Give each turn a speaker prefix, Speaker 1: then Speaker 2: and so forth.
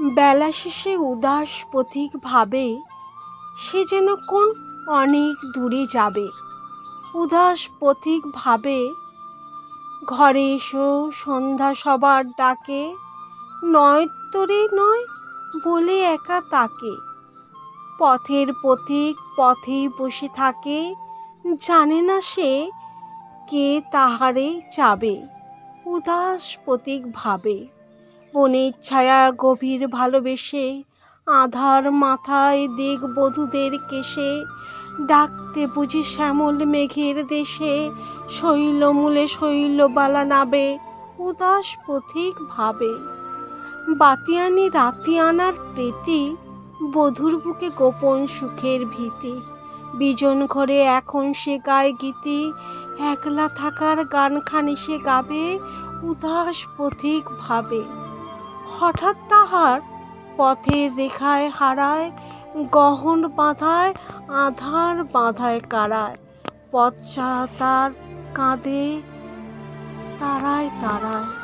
Speaker 1: বেলা শেষে উদাস পথিক ভাবে সে যেন কোন অনেক দূরে যাবে। উদাস পথিক ভাবে ঘরে এসো, সন্ধ্যা সবার ডাকে, নয় নয় বলে একা তাকে। পথের পথিক পথেই বসে থাকে, জানে না সে কে তাহারে চাবে উদাস পথিক ভাবে বনের ছায়া গভীর ভালোবেসে আধার মাথায় দিক বধূদের কেশে, ডাকতে বুঝি শ্যামল মেঘের দেশে শৈলমূলে শৈলবালা নাবে, উদাস পথিক ভাবে। বাতিয়ানি রাতি আনার প্রীতি, বধুর বুকে গোপন সুখের ভীতি। বিজন ঘরে এখন সে গায় গীতি, একলা থাকার গানখানি সে গাবে, উদাস পথিক ভাবে। হঠাৎ তাহার পথের রেখায় হারায়, গহন বাঁধায়, আধার বাঁধায় কারায়। পথচা তার কাঁদে, তারায় তারায়।